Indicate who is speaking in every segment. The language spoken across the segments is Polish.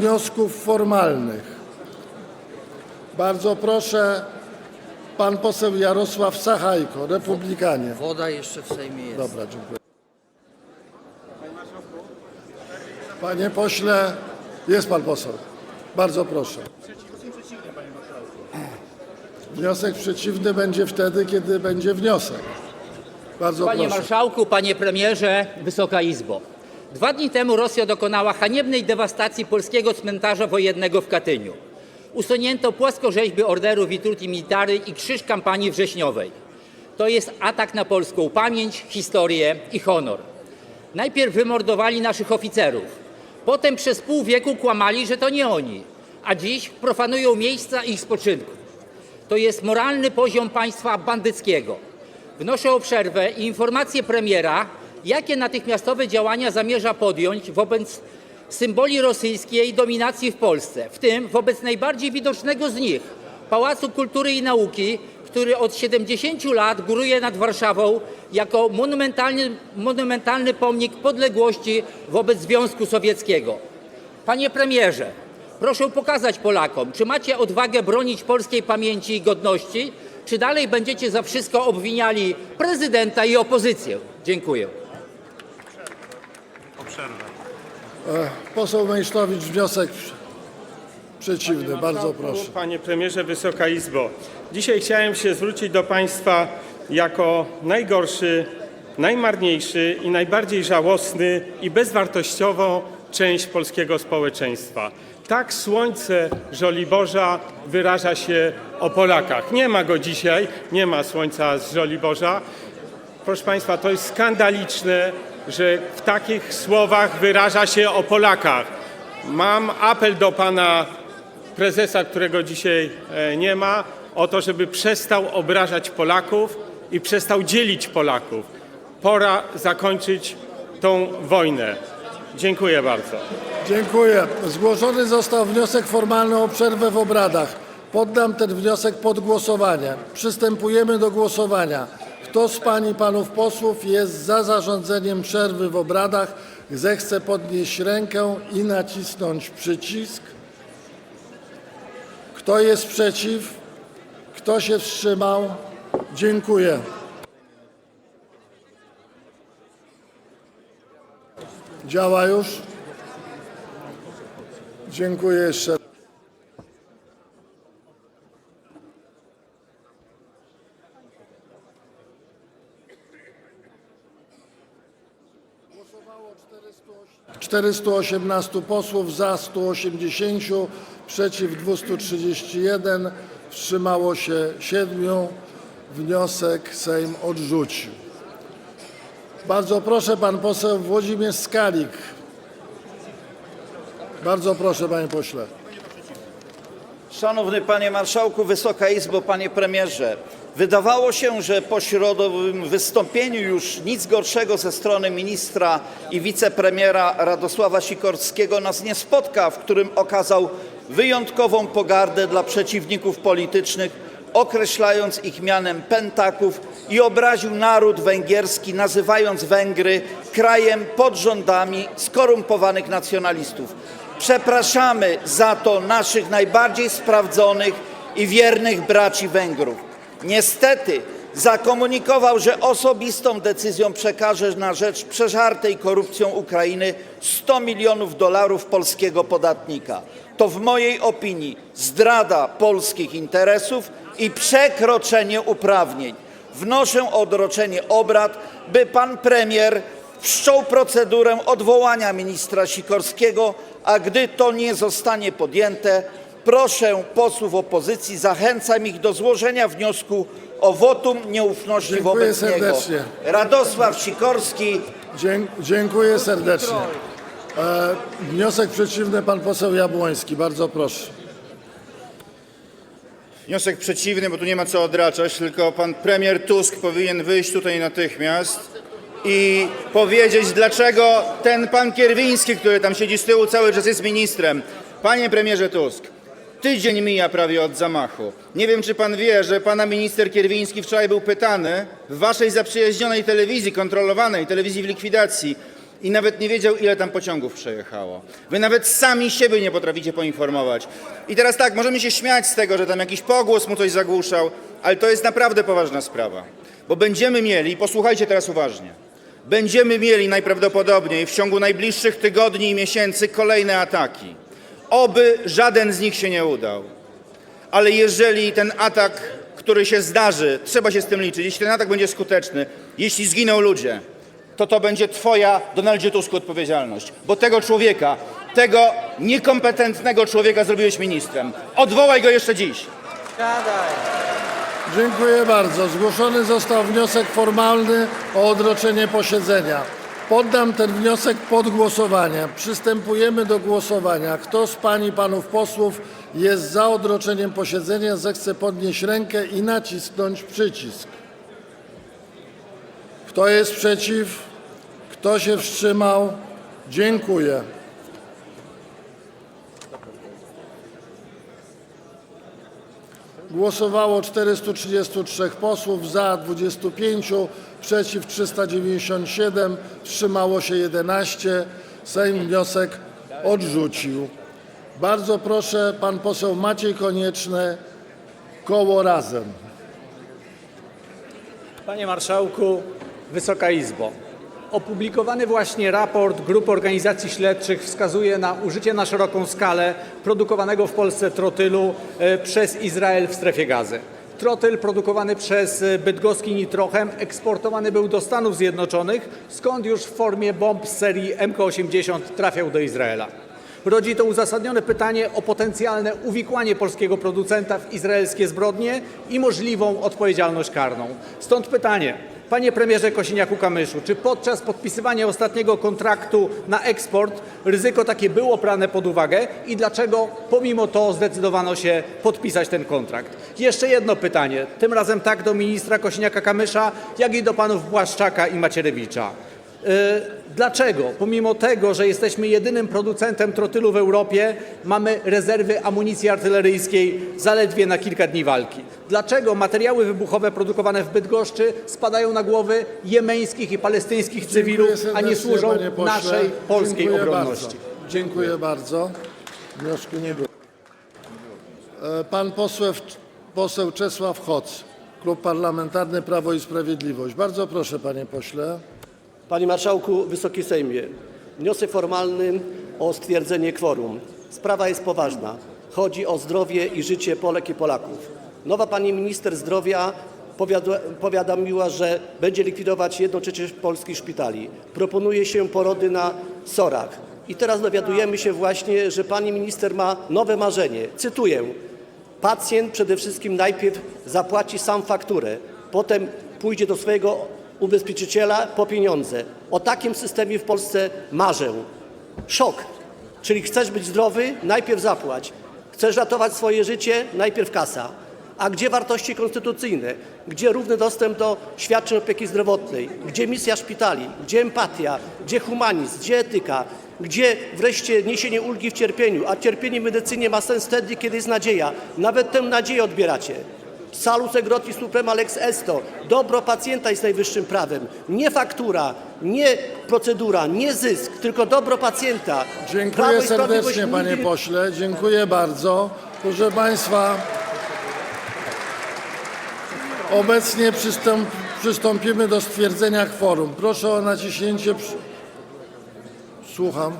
Speaker 1: wniosków formalnych. Bardzo proszę, pan poseł Jarosław Sachajko, Republikanie.
Speaker 2: Woda jeszcze w Sejmie jest.
Speaker 1: Dobra, dziękuję. Panie pośle, jest pan poseł. Bardzo proszę. Wniosek przeciwny będzie wtedy, kiedy będzie wniosek. Bardzo
Speaker 3: Panie
Speaker 1: proszę.
Speaker 3: marszałku, panie premierze, Wysoka Izbo. Dwa dni temu Rosja dokonała haniebnej dewastacji polskiego cmentarza wojennego w Katyniu. Usunięto płaskorzeźby Orderu Virtuti Militari i krzyż kampanii wrześniowej. To jest atak na polską pamięć, historię i honor. Najpierw wymordowali naszych oficerów, potem przez pół wieku kłamali, że to nie oni, a dziś profanują miejsca ich spoczynku. To jest moralny poziom państwa bandyckiego. Wnoszę o przerwę i informację premiera, jakie natychmiastowe działania zamierza podjąć wobec symboli rosyjskiej dominacji w Polsce, w tym wobec najbardziej widocznego z nich Pałacu Kultury i Nauki, który od 70 lat góruje nad Warszawą jako monumentalny, monumentalny pomnik podległości wobec Związku Sowieckiego. Panie premierze, proszę pokazać Polakom, czy macie odwagę bronić polskiej pamięci i godności, czy dalej będziecie za wszystko obwiniali prezydenta i opozycję. Dziękuję.
Speaker 1: Poseł Mejsztowicz, wniosek przeciwny. Bardzo proszę.
Speaker 4: Panie premierze, Wysoka Izbo. Dzisiaj chciałem się zwrócić do Państwa jako najgorszy, najmarniejszy i najbardziej żałosny i bezwartościową część polskiego społeczeństwa. Tak słońce Żoliborza wyraża się o Polakach. Nie ma go dzisiaj, nie ma słońca z Żoliborza. Proszę Państwa, to jest skandaliczne, że w takich słowach wyraża się o Polakach. Mam apel do pana prezesa, którego dzisiaj e, nie ma, o to, żeby przestał obrażać Polaków i przestał dzielić Polaków. Pora zakończyć tą wojnę. Dziękuję bardzo.
Speaker 1: Dziękuję. Zgłoszony został wniosek formalny o przerwę w obradach. Poddam ten wniosek pod głosowanie. Przystępujemy do głosowania. Kto z pań i panów posłów jest za zarządzeniem przerwy w obradach, zechce podnieść rękę i nacisnąć przycisk. Kto jest przeciw? Kto się wstrzymał? Dziękuję. Działa już? Dziękuję jeszcze. 418 posłów, za 180, przeciw 231, wstrzymało się 7. Wniosek Sejm odrzucił. Bardzo proszę, pan poseł Włodzimierz Skalik. Bardzo proszę, panie pośle.
Speaker 5: Szanowny Panie Marszałku, Wysoka Izbo, Panie Premierze. Wydawało się, że po środowym wystąpieniu już nic gorszego ze strony ministra i wicepremiera Radosława Sikorskiego nas nie spotka, w którym okazał wyjątkową pogardę dla przeciwników politycznych, określając ich mianem pentaków i obraził naród węgierski, nazywając Węgry krajem pod rządami skorumpowanych nacjonalistów. Przepraszamy za to naszych najbardziej sprawdzonych i wiernych braci Węgrów. Niestety zakomunikował, że osobistą decyzją przekaże na rzecz przeżartej korupcją Ukrainy 100 milionów dolarów polskiego podatnika. To w mojej opinii zdrada polskich interesów i przekroczenie uprawnień. Wnoszę o odroczenie obrad, by pan premier wszczął procedurę odwołania ministra Sikorskiego, a gdy to nie zostanie podjęte, proszę posłów opozycji, zachęcam ich do złożenia wniosku o wotum nieufności
Speaker 1: Dziękuję
Speaker 5: wobec niego.
Speaker 1: serdecznie.
Speaker 5: Radosław Sikorski,
Speaker 1: Dzie- dziękuję serdecznie. E, wniosek przeciwny, pan poseł Jabłoński. Bardzo proszę.
Speaker 6: Wniosek przeciwny, bo tu nie ma co odraczać, tylko pan premier Tusk powinien wyjść tutaj natychmiast i powiedzieć, dlaczego ten pan Kierwiński, który tam siedzi z tyłu, cały czas jest ministrem. Panie premierze Tusk, tydzień mija prawie od zamachu. Nie wiem, czy pan wie, że pana minister Kierwiński wczoraj był pytany w waszej zaprzyjaźnionej telewizji, kontrolowanej telewizji w likwidacji, i nawet nie wiedział, ile tam pociągów przejechało. Wy nawet sami siebie nie potraficie poinformować. I teraz tak, możemy się śmiać z tego, że tam jakiś pogłos mu coś zagłuszał, ale to jest naprawdę poważna sprawa. Bo będziemy mieli, posłuchajcie teraz uważnie, będziemy mieli najprawdopodobniej w ciągu najbliższych tygodni i miesięcy kolejne ataki. Oby żaden z nich się nie udał. Ale jeżeli ten atak, który się zdarzy, trzeba się z tym liczyć, jeśli ten atak będzie skuteczny, jeśli zginą ludzie, to to będzie twoja, Donaldzie Tusku, odpowiedzialność. Bo tego człowieka, tego niekompetentnego człowieka zrobiłeś ministrem. Odwołaj go jeszcze dziś.
Speaker 1: Dziękuję bardzo. Zgłoszony został wniosek formalny o odroczenie posiedzenia. Poddam ten wniosek pod głosowanie. Przystępujemy do głosowania. Kto z pań i panów posłów jest za odroczeniem posiedzenia, zechce podnieść rękę i nacisnąć przycisk. Kto jest przeciw? Kto się wstrzymał? Dziękuję. Głosowało 433 posłów, za 25, przeciw 397, wstrzymało się 11. Sejm wniosek odrzucił. Bardzo proszę, pan poseł Maciej Konieczny, koło Razem.
Speaker 2: Panie Marszałku, Wysoka Izbo. Opublikowany właśnie raport grup organizacji śledczych wskazuje na użycie na szeroką skalę produkowanego w Polsce trotylu e, przez Izrael w strefie gazy. Trotyl produkowany przez e, bydgoski Nitrochem eksportowany był do Stanów Zjednoczonych, skąd już w formie bomb z serii MK-80 trafiał do Izraela. Rodzi to uzasadnione pytanie o potencjalne uwikłanie polskiego producenta w izraelskie zbrodnie i możliwą odpowiedzialność karną. Stąd pytanie, panie premierze Kosiniaku-Kamyszu, czy podczas podpisywania ostatniego kontraktu na eksport ryzyko takie było brane pod uwagę i dlaczego pomimo to zdecydowano się podpisać ten kontrakt? Jeszcze jedno pytanie, tym razem tak do ministra Kosiniaka-Kamysza, jak i do panów Błaszczaka i Macierewicza. Y, Dlaczego, pomimo tego, że jesteśmy jedynym producentem trotylu w Europie, mamy rezerwy amunicji artyleryjskiej zaledwie na kilka dni walki? Dlaczego materiały wybuchowe produkowane w Bydgoszczy spadają na głowy jemeńskich i palestyńskich cywilów, a nie służą naszej polskiej
Speaker 1: Dziękuję
Speaker 2: obronności?
Speaker 1: Bardzo. Dziękuję bardzo. Wniosku nie było. E, Pan poseł, poseł Czesław Hoc, Klub Parlamentarny Prawo i Sprawiedliwość. Bardzo proszę, panie pośle.
Speaker 7: Panie Marszałku, Wysoki Sejmie, wniosek formalny o stwierdzenie kworum. Sprawa jest poważna. Chodzi o zdrowie i życie Polek i Polaków. Nowa pani minister zdrowia powiadomiła, że będzie likwidować jedną trzecią polskich szpitali. Proponuje się porody na SOR-ach. I teraz dowiadujemy się właśnie, że pani minister ma nowe marzenie. Cytuję. Pacjent przede wszystkim najpierw zapłaci sam fakturę, potem pójdzie do swojego ubezpieczyciela po pieniądze. O takim systemie w Polsce marzę. Szok. Czyli chcesz być zdrowy, najpierw zapłać. Chcesz ratować swoje życie, najpierw kasa. A gdzie wartości konstytucyjne? Gdzie równy dostęp do świadczeń opieki zdrowotnej? Gdzie misja szpitali? Gdzie empatia? Gdzie humanizm? Gdzie etyka? Gdzie wreszcie niesienie ulgi w cierpieniu? A cierpienie w medycynie ma sens wtedy, kiedy jest nadzieja. Nawet tę nadzieję odbieracie. Salus egrotis suprema lex esto. Dobro pacjenta jest najwyższym prawem. Nie faktura, nie procedura, nie zysk, tylko dobro pacjenta. Prawo
Speaker 1: Dziękuję
Speaker 7: i Sprawiedliwość
Speaker 1: serdecznie, panie
Speaker 7: nigdy-
Speaker 1: pośle. Dziękuję bardzo. Proszę państwa, obecnie przystąp, przystąpimy do stwierdzenia kworum. Proszę o naciśnięcie. Przy... Słucham.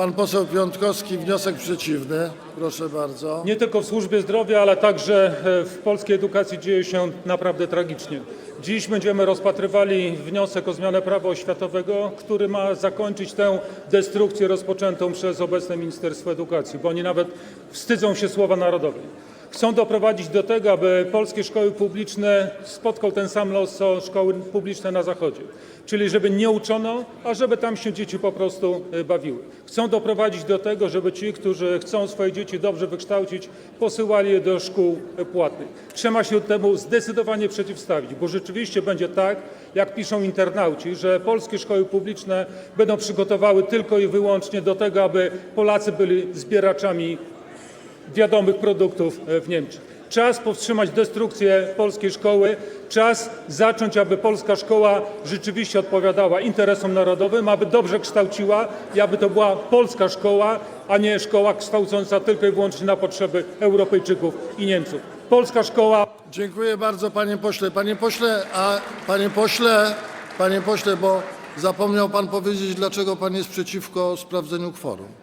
Speaker 1: Pan poseł Piątkowski, wniosek przeciwny. Proszę bardzo.
Speaker 8: Nie tylko w służbie zdrowia, ale także e, w polskiej edukacji dzieje się naprawdę tragicznie. Dziś będziemy rozpatrywali wniosek o zmianę prawa oświatowego, który ma zakończyć tę destrukcję rozpoczętą przez obecne Ministerstwo Edukacji, bo oni nawet wstydzą się słowa narodowej. Chcą doprowadzić do tego, aby polskie szkoły publiczne spotkał ten sam los, co szkoły publiczne na Zachodzie. Czyli żeby nie uczono, a żeby tam się dzieci po prostu e, bawiły. Chcą doprowadzić do tego, żeby ci, którzy chcą swoje dzieci dobrze wykształcić, posyłali je do szkół e, płatnych. Trzeba się temu zdecydowanie przeciwstawić, bo rzeczywiście będzie tak, jak piszą internauci, że polskie szkoły publiczne będą przygotowały tylko i wyłącznie do tego, aby Polacy byli zbieraczami wiadomych produktów e, w Niemczech. Czas powstrzymać destrukcję polskiej szkoły, czas zacząć, aby polska szkoła rzeczywiście odpowiadała interesom narodowym, aby dobrze kształciła i aby to była polska szkoła, a nie szkoła kształcąca tylko i wyłącznie na potrzeby Europejczyków i Niemców. Polska szkoła
Speaker 1: Dziękuję bardzo panie pośle. Panie pośle, a panie pośle, panie pośle, bo zapomniał pan powiedzieć, dlaczego pan jest przeciwko sprawdzeniu kworum.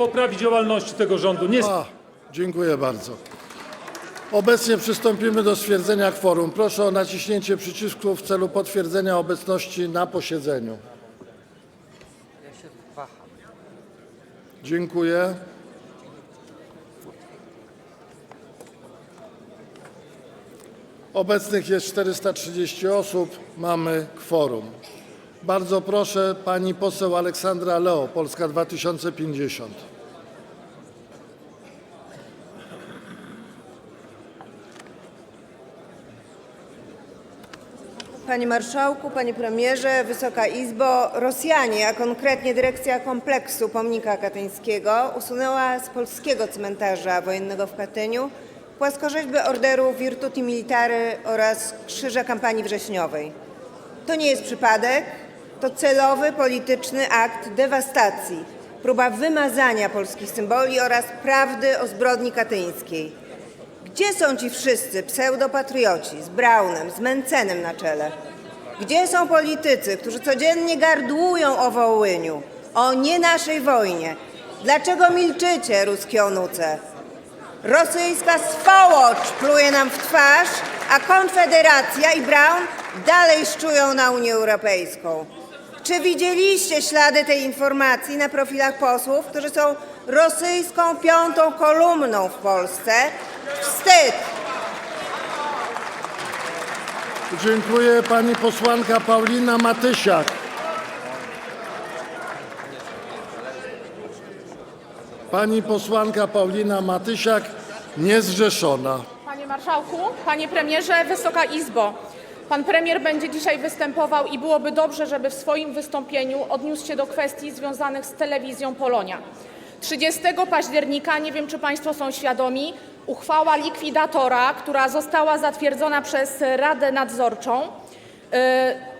Speaker 8: Poprawi działalności tego rządu. Nie
Speaker 1: A, dziękuję bardzo. Obecnie przystąpimy do stwierdzenia kworum. Proszę o naciśnięcie przycisku w celu potwierdzenia obecności na posiedzeniu. Dziękuję. Obecnych jest 430 osób. Mamy kworum. Bardzo proszę pani poseł Aleksandra Leo, Polska 2050.
Speaker 9: Panie Marszałku, Panie Premierze, Wysoka Izbo, Rosjanie, a konkretnie dyrekcja kompleksu pomnika katyńskiego usunęła z polskiego cmentarza wojennego w Katyniu płaskorzeźby orderu Virtuti Military oraz Krzyża Kampanii Wrześniowej. To nie jest przypadek, to celowy polityczny akt dewastacji, próba wymazania polskich symboli oraz prawdy o zbrodni katyńskiej. Gdzie są ci wszyscy pseudopatrioci z Braunem, z Mencenem na czele? Gdzie są politycy, którzy codziennie gardłują o Wołyniu, o nie naszej wojnie? Dlaczego milczycie, ruskie onuce? Rosyjska swołocz pluje nam w twarz, a Konfederacja i Braun dalej szczują na Unię Europejską. Czy widzieliście ślady tej informacji na profilach posłów, którzy są rosyjską piątą kolumną w Polsce? Wstyd!
Speaker 1: Dziękuję pani posłanka Paulina Matysiak. Pani posłanka Paulina Matysiak, niezrzeszona.
Speaker 10: Panie Marszałku, Panie Premierze, Wysoka Izbo. Pan premier będzie dzisiaj występował i byłoby dobrze, żeby w swoim wystąpieniu odniósł się do kwestii związanych z telewizją Polonia. 30 października, nie wiem czy Państwo są świadomi, uchwała likwidatora, która została zatwierdzona przez Radę Nadzorczą, yy,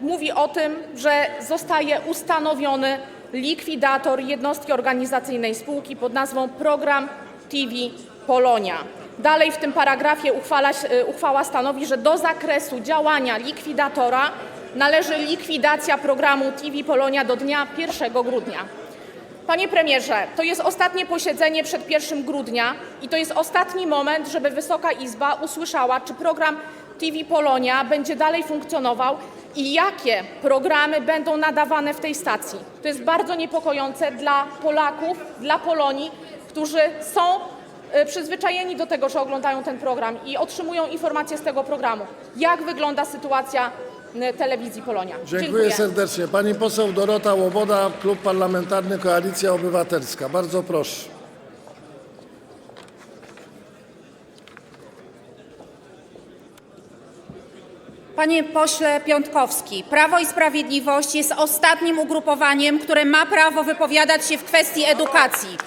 Speaker 10: mówi o tym, że zostaje ustanowiony likwidator jednostki organizacyjnej spółki pod nazwą Program TV Polonia. Dalej w tym paragrafie y, uchwała stanowi, że do zakresu działania likwidatora należy likwidacja programu TV Polonia do dnia 1 grudnia. Panie premierze, to jest ostatnie posiedzenie przed 1 grudnia i to jest ostatni moment, żeby Wysoka Izba usłyszała, czy program TV Polonia będzie dalej funkcjonował i jakie programy będą nadawane w tej stacji. To jest bardzo niepokojące dla Polaków, dla Polonii, którzy są przyzwyczajeni do tego, że oglądają ten program i otrzymują informacje z tego programu. Jak wygląda sytuacja e, telewizji Polonia?
Speaker 1: Dziękuję serdecznie. Pani poseł Dorota Łoboda, Klub Parlamentarny Koalicja Obywatelska. Bardzo proszę.
Speaker 11: Panie pośle Piątkowski, Prawo i Sprawiedliwość jest ostatnim ugrupowaniem, które ma prawo wypowiadać się w kwestii edukacji.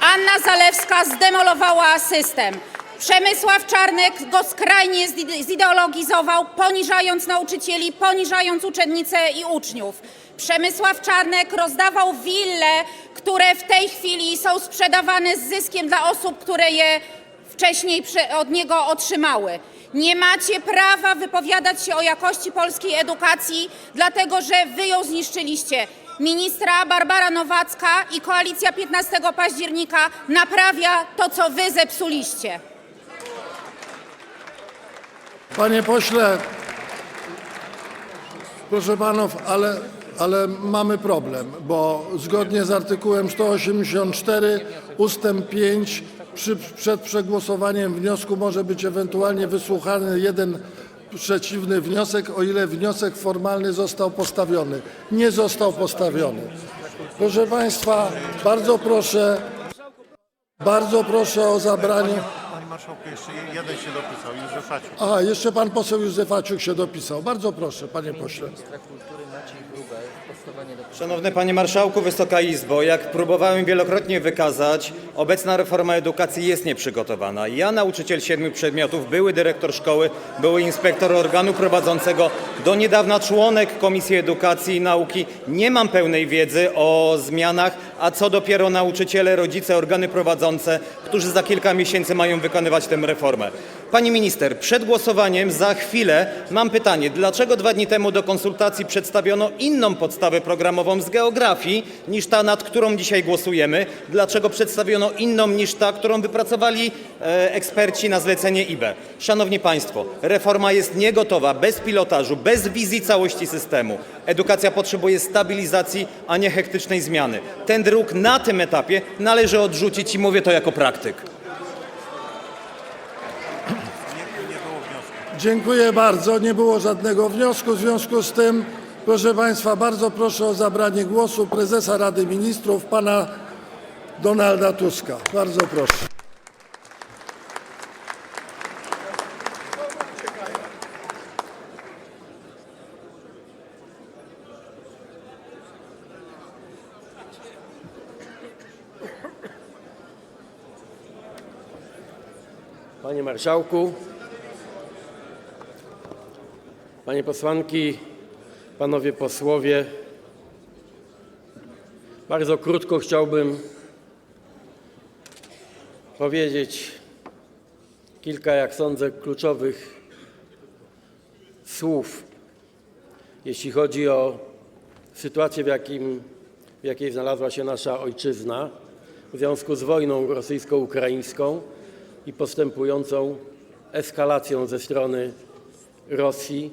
Speaker 11: Anna Zalewska zdemolowała system. Przemysław Czarnek go skrajnie zide- zideologizował, poniżając nauczycieli, poniżając uczennice i uczniów. Przemysław Czarnek rozdawał wille, które w tej chwili są sprzedawane z zyskiem dla osób, które je wcześniej od niego otrzymały. Nie macie prawa wypowiadać się o jakości polskiej edukacji, dlatego że wy ją zniszczyliście. Ministra Barbara Nowacka i koalicja 15 października naprawia to, co wy zepsuliście.
Speaker 1: Panie pośle, proszę panów, ale, ale mamy problem, bo zgodnie z artykułem 184 ustęp 5 przy, przed przegłosowaniem wniosku może być ewentualnie wysłuchany jeden przeciwny wniosek, o ile wniosek formalny został postawiony. Nie został postawiony. Proszę państwa, bardzo proszę, bardzo proszę o zabranie.
Speaker 12: Panie marszałku, jeszcze jeden się dopisał, Józef Aciuk.
Speaker 1: Aha, jeszcze pan poseł Józef Aciuk się dopisał. Bardzo proszę, panie pośle.
Speaker 13: Szanowny Panie Marszałku, Wysoka Izbo, jak próbowałem wielokrotnie wykazać, obecna reforma edukacji jest nieprzygotowana. Ja, nauczyciel siedmiu przedmiotów, były dyrektor szkoły, były inspektor organu prowadzącego, do niedawna członek Komisji Edukacji i Nauki, nie mam pełnej wiedzy o zmianach, a co dopiero nauczyciele, rodzice, organy prowadzące, którzy za kilka miesięcy mają wykonywać tę reformę. Pani minister, przed głosowaniem za chwilę mam pytanie, dlaczego dwa dni temu do konsultacji przedstawiono inną podstawę programową z geografii niż ta, nad którą dzisiaj głosujemy? Dlaczego przedstawiono inną niż ta, którą wypracowali e, eksperci na zlecenie IBE? Szanowni Państwo, reforma jest niegotowa, bez pilotażu, bez wizji całości systemu. Edukacja potrzebuje stabilizacji, a nie hektycznej zmiany. Ten druk na tym etapie należy odrzucić i mówię to jako praktyk.
Speaker 1: Dziękuję bardzo. Nie było żadnego wniosku. W związku z tym, proszę Państwa, bardzo proszę o zabranie głosu prezesa Rady Ministrów, pana Donalda Tuska. Bardzo proszę.
Speaker 14: Panie Marszałku, Panie Posłanki, Panowie Posłowie, bardzo krótko chciałbym powiedzieć kilka, jak sądzę, kluczowych słów, jeśli chodzi o sytuację, w, jakim, w jakiej znalazła się nasza ojczyzna w związku z wojną rosyjsko-ukraińską i postępującą eskalacją ze strony Rosji,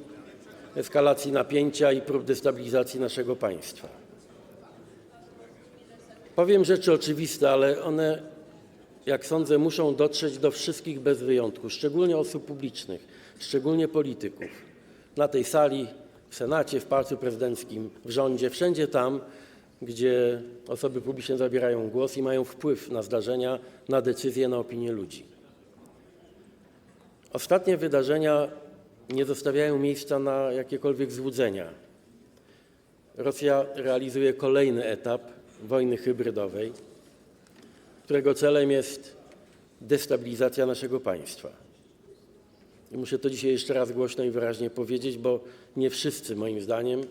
Speaker 14: eskalacji napięcia i prób destabilizacji naszego państwa. Powiem rzeczy oczywiste, ale one, jak sądzę, muszą dotrzeć do wszystkich bez wyjątku, szczególnie osób publicznych, szczególnie polityków. Na tej sali, w Senacie, w Pałacu Prezydenckim, w rządzie, wszędzie tam, gdzie osoby publiczne zabierają głos i mają wpływ na zdarzenia, na decyzje, na opinię ludzi. Ostatnie wydarzenia nie zostawiają miejsca na jakiekolwiek złudzenia. Rosja realizuje kolejny etap wojny hybrydowej, którego celem jest destabilizacja naszego państwa. Muszę to dzisiaj jeszcze raz głośno i wyraźnie powiedzieć, bo nie wszyscy, moim zdaniem,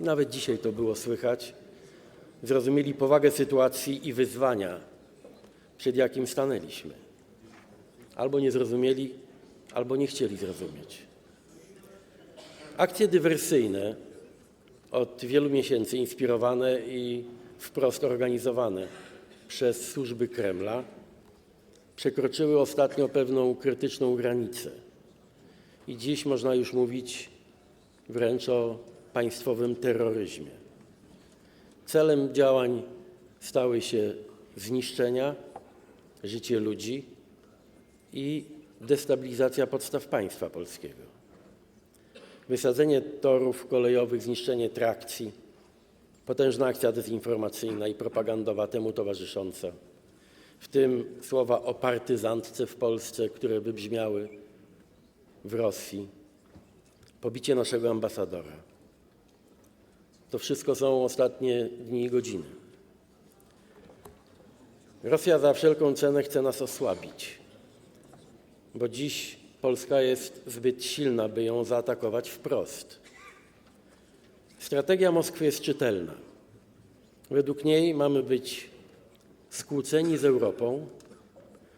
Speaker 14: nawet dzisiaj to było słychać, zrozumieli powagę sytuacji i wyzwania, przed jakim stanęliśmy. Albo nie zrozumieli, albo nie chcieli zrozumieć. Akcje dywersyjne od wielu miesięcy inspirowane i wprost organizowane przez służby Kremla przekroczyły ostatnio pewną krytyczną granicę. I dziś można już mówić wręcz o państwowym terroryzmie. Celem działań stały się zniszczenia, życie ludzi i destabilizacja podstaw państwa polskiego. Wysadzenie torów kolejowych, zniszczenie trakcji, potężna akcja dezinformacyjna i propagandowa temu towarzysząca, w tym słowa o partyzantce w Polsce, które wybrzmiały w Rosji, pobicie naszego ambasadora. To wszystko są ostatnie dni i godziny. Rosja za wszelką cenę chce nas osłabić, bo dziś Polska jest zbyt silna, by ją zaatakować wprost. Strategia Moskwy jest czytelna. Według niej mamy być skłóceni z Europą,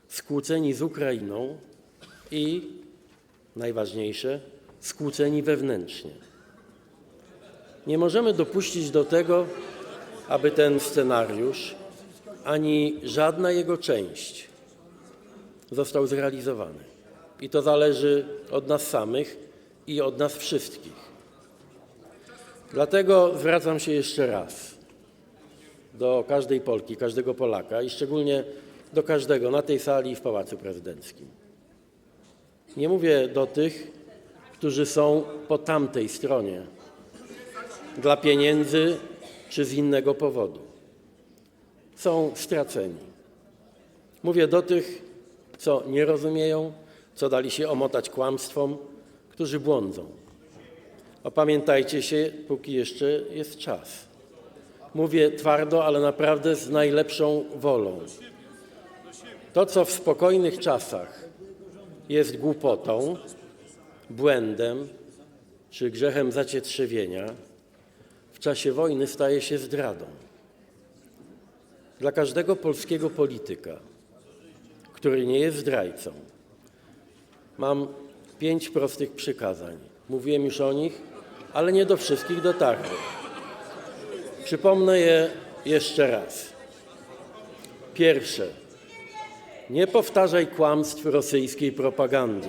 Speaker 14: skłóceni z Ukrainą i, najważniejsze, skłóceni wewnętrznie. Nie możemy dopuścić do tego, aby ten scenariusz ani żadna jego część został zrealizowany. I to zależy od nas samych i od nas wszystkich. Dlatego zwracam się jeszcze raz do każdej Polki, każdego Polaka i szczególnie do każdego na tej sali i w Pałacu Prezydenckim. Nie mówię do tych, którzy są po tamtej stronie dla pieniędzy czy z innego powodu. Są straceni. Mówię do tych, co nie rozumieją, co dali się omotać kłamstwom, którzy błądzą. Opamiętajcie się, póki jeszcze jest czas. Mówię twardo, ale naprawdę z najlepszą wolą. To, co w spokojnych czasach jest głupotą, błędem czy grzechem zacietrzewienia, w czasie wojny staje się zdradą. Dla każdego polskiego polityka, który nie jest zdrajcą, mam pięć prostych przykazań. Mówiłem już o nich, ale nie do wszystkich dotarły. Przypomnę je jeszcze raz. Pierwsze. Nie powtarzaj kłamstw rosyjskiej propagandy.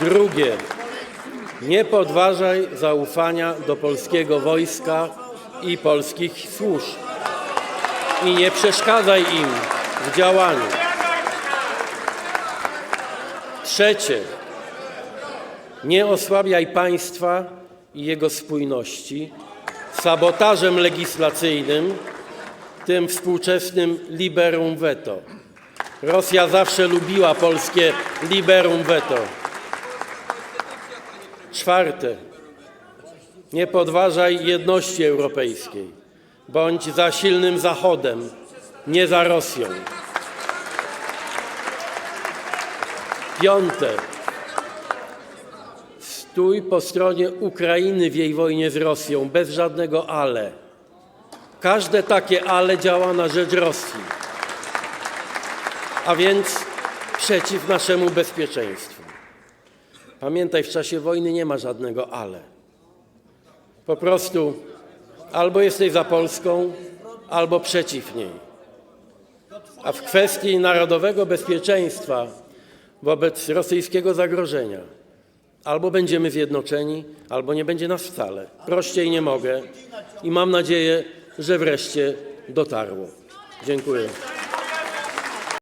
Speaker 14: Drugie. Nie podważaj zaufania do polskiego wojska i polskich służb. I nie przeszkadzaj im w działaniu. Trzecie. Nie osłabiaj państwa i jego spójności sabotażem legislacyjnym, tym współczesnym liberum veto. Rosja zawsze lubiła polskie liberum veto. Czwarte. Nie podważaj jedności europejskiej. Bądź za silnym Zachodem, nie za Rosją. Piąte. Stój po stronie Ukrainy w jej wojnie z Rosją, bez żadnego ale. Każde takie ale działa na rzecz Rosji, a więc przeciw naszemu bezpieczeństwu. Pamiętaj, w czasie wojny nie ma żadnego ale. Po prostu albo jesteś za Polską, albo przeciw niej. A w kwestii narodowego bezpieczeństwa wobec rosyjskiego zagrożenia albo będziemy zjednoczeni, albo nie będzie nas wcale. Prościej nie mogę i mam nadzieję, że wreszcie dotarło. Dziękuję.